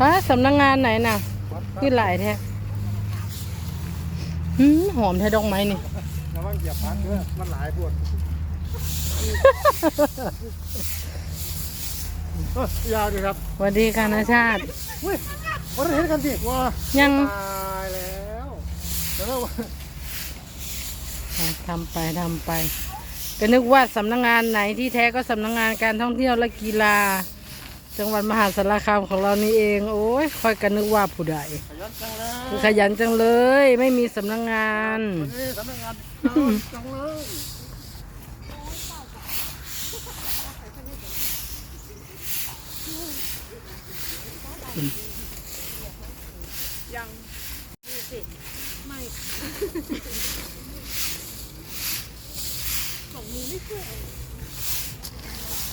ฮะสำนักงงานไหนน่ะขึ้นหลายแท้หืมหอมแท้ดอกไม้นี่ระวังเหยียบพักด้อมันหลายปวดยาวดีครับสวัสดีค่ะนาชาติเฮ้ยวันนี้เห็นกันสิว่ายัง ตายแล้วแล้วทำไปทำไป ก็นึกว่าสำนักงานไหนที่แท้ก็สำนักงานการท่องเที่ยวและกีฬา จังหวัดมหาสารคามของเรานี่เอง โอ้ยค่อยกันนึกว่าผู้ใดขยันจังเลยคือขยันจังเลย ไม่มีสำนักงานวันนี้สำนักงานจังเลย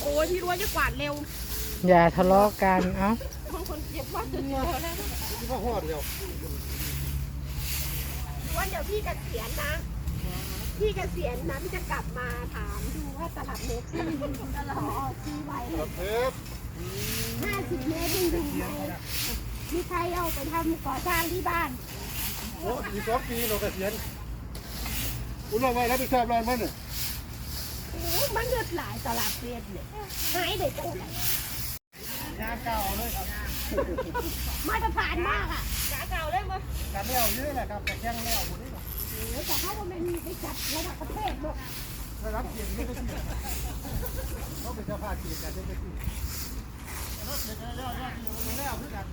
โอ้ยพี่รั้วจะกวาดเร็วอย่าทะเลาะกันเอ้าบางคนเก็บว่าจะเดียวแล้วที่ว่าหอดเดียวว่าเดี๋ยวพี่เกษียณนะ พี่เกษียณนะพี่จะกลับมาถามดูว่าตลับเมตรที่ตลอดซื้อไว้ครับเทปห้าสิบเมตรยังดูไหมมีใครเอาไปทำก่อสร้างที่บ้านโอ้อีกสองปีเราเกษียณอุ้ยเราไว้รับผิดชอบร้านมันเนี่ยโอ้ มันเลือดหลายตลับเมตรเนี่ยหายเด็กจังเลยงานเก่าเลยครับมาตรฐานมากอะกาเก่าเลยมั้ยการแล้วเยอะแหละครับแต่แข้งแล้วหมดนี่แต่เขาว่ามันมีไปจัดระดับประเทศหมดได้รับเกียรติไม่ได้ที่เขาเป็นเจ้าภาพเกียรติแต่ได้ที่รถเสร็จแล้วแล้วแล้วแล้วคือกัน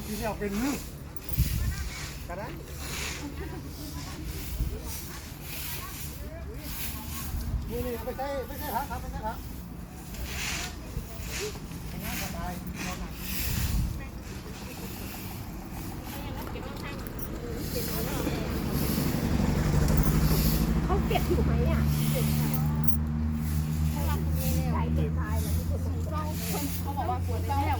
มันสีเนี่ยเป็นนึ่กระได้นี่นี่ไม่ใช่ไม่ใช่ครับไม่ใช่ครับสบาย เขาเก็บอยู่ไหมอะเก็บค่ะใส่เก็บตายแล้วที่คนต้องเขาบอกว่าปวดแล้ว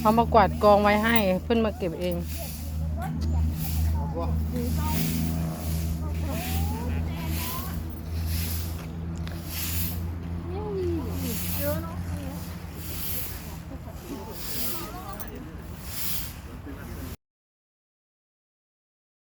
เอามากวาดกองไว้ให้เพื่อนมาเก็บเองอ